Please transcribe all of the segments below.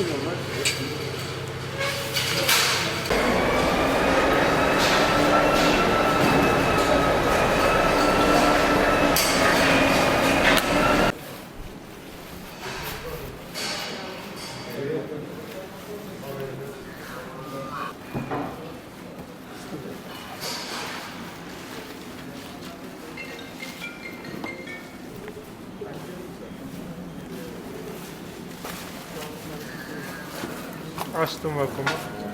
geliyorlar. Açtım vakumu.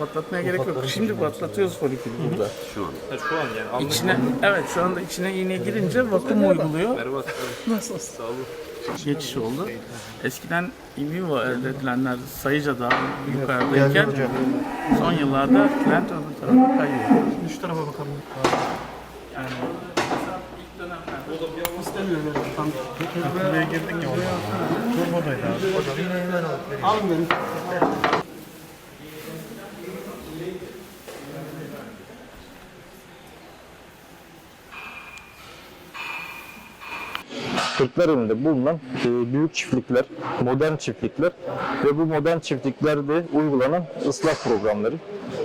Patlatmaya gerek yok. Şimdi patlatıyoruz folikülü burada. Ha, şu an yani İçine, evet şu anda içine iğne girince vakum uyguluyor. berbat. Nasıl? Sağ olun. Geçiş oldu. Eskiden in vivo elde edilenler sayıca daha yukarıdayken son yıllarda trend öbür tarafa kayıyor. Şu tarafa bakalım. Yani İstemiyorum öyle. Tam. Buraya girdik ya. Turbodaydı abi. Alın beni. Kırklareli'nde bulunan e, büyük çiftlikler, modern çiftlikler ve bu modern çiftliklerde uygulanan ıslah programları.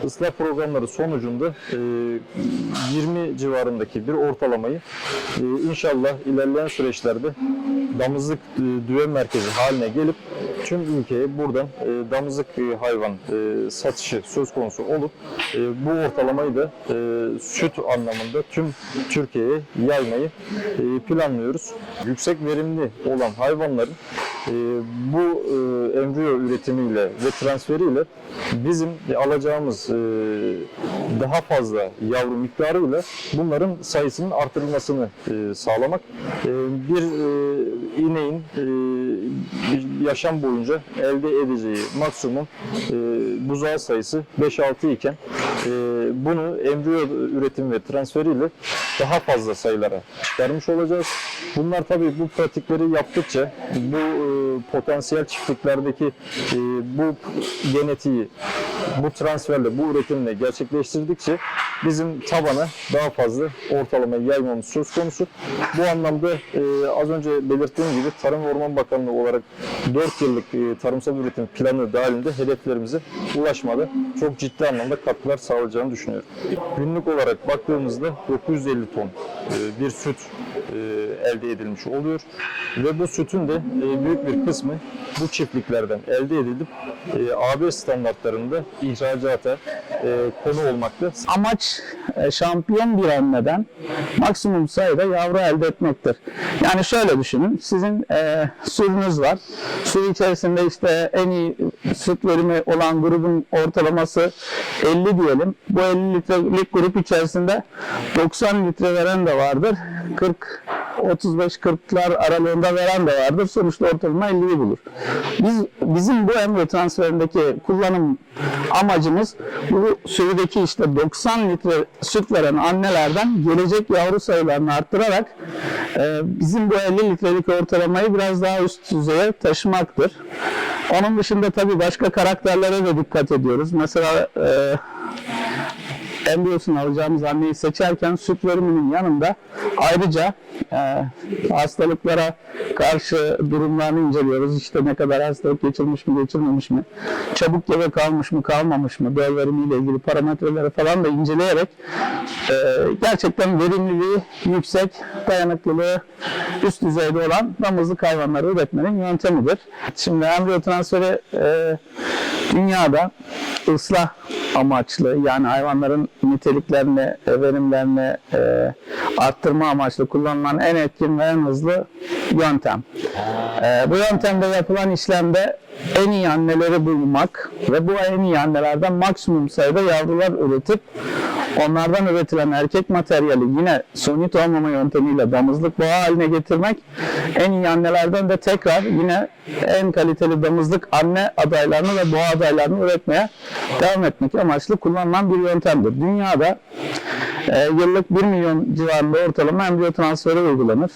Islah programları sonucunda e, 20 civarındaki bir ortalamayı e, inşallah ilerleyen süreçlerde damızlık e, merkezi haline gelip tüm ülkeye buradan e, damızlık e, hayvan e, satışı söz konusu olup e, bu ortalamayı da e, süt anlamında tüm Türkiye'ye yaymayı e, planlıyoruz. Yüksek verimli olan hayvanların e, bu e, embriyo üretimiyle ve transferiyle bizim alacağımız e, daha fazla yavru miktarıyla bunların sayısının artırılmasını e, sağlamak. E, bir e, ineğin e, bir yaşam boyunca elde edeceği maksimum e, buzağı sayısı 5-6 iken e, bunu embriyo üretim ve transferiyle daha fazla sayılara çıkarmış olacağız. Bunlar tabii bu pratikleri yaptıkça bu e, potansiyel çiftliklerdeki e, bu genetiği bu transferle, bu üretimle gerçekleştirdikçe bizim tabana daha fazla ortalama yaymamız söz konusu. Bu anlamda e, az önce belirttiğim gibi Tarım ve Orman Bakanlığı olarak 4 yıllık e, tarımsal üretim planı dahilinde hedeflerimize ulaşmada çok ciddi anlamda katkılar sağlayacağını düşünüyorum. Günlük olarak baktığımızda 950 ton e, bir süt e, elde edilmiş oluyor ve bu sütün de e, büyük bir kısmı bu çiftliklerden elde edilip e, AB standartlarında ihracata e, konu olmakta. amaç e, şampiyon bir anneden maksimum sayıda yavru elde etmektir. Yani şöyle düşünün, sizin e, sürünüz var. Sürü içerisinde işte en iyi süt verimi olan grubun ortalaması 50 diyelim. Bu 50 litrelik grup içerisinde 90 litre veren de vardır. 40 35-40'lar aralığında veren de vardır. Sonuçta ortalama 50'yi bulur. Biz bizim bu embriyo transferindeki kullanım amacımız bu sürüdeki işte 90 litre süt veren annelerden gelecek yavru sayılarını arttırarak e, bizim bu 50 litrelik ortalamayı biraz daha üst düzeye taşımaktır. Onun dışında tabii başka karakterlere de dikkat ediyoruz. Mesela e, embriyosunu alacağımız anneyi seçerken süt veriminin yanında ayrıca e, hastalıklara karşı durumlarını inceliyoruz. İşte ne kadar hastalık geçirmiş mi geçirmemiş mi, çabuk gebe kalmış mı kalmamış mı, bel verimiyle ilgili parametreleri falan da inceleyerek e, gerçekten verimliliği yüksek, dayanıklılığı üst düzeyde olan damızlık hayvanları üretmenin yöntemidir. Şimdi embriyo transferi e, dünyada ıslah amaçlı yani hayvanların niteliklerini, verimlerini e, arttırma amaçlı kullanılan en etkin ve en hızlı yöntem. E, bu yöntemde yapılan işlemde en iyi anneleri bulmak ve bu en iyi annelerden maksimum sayıda yavrular üretip onlardan üretilen erkek materyali yine suni tohumlama yöntemiyle damızlık boğa haline getirmek en iyi annelerden de tekrar yine en kaliteli damızlık anne adaylarını ve boğa adaylarını üretmeye devam etmek amaçlı kullanılan bir yöntemdir. Dünyada e, yıllık 1 milyon civarında ortalama embriyo transferi uygulanır.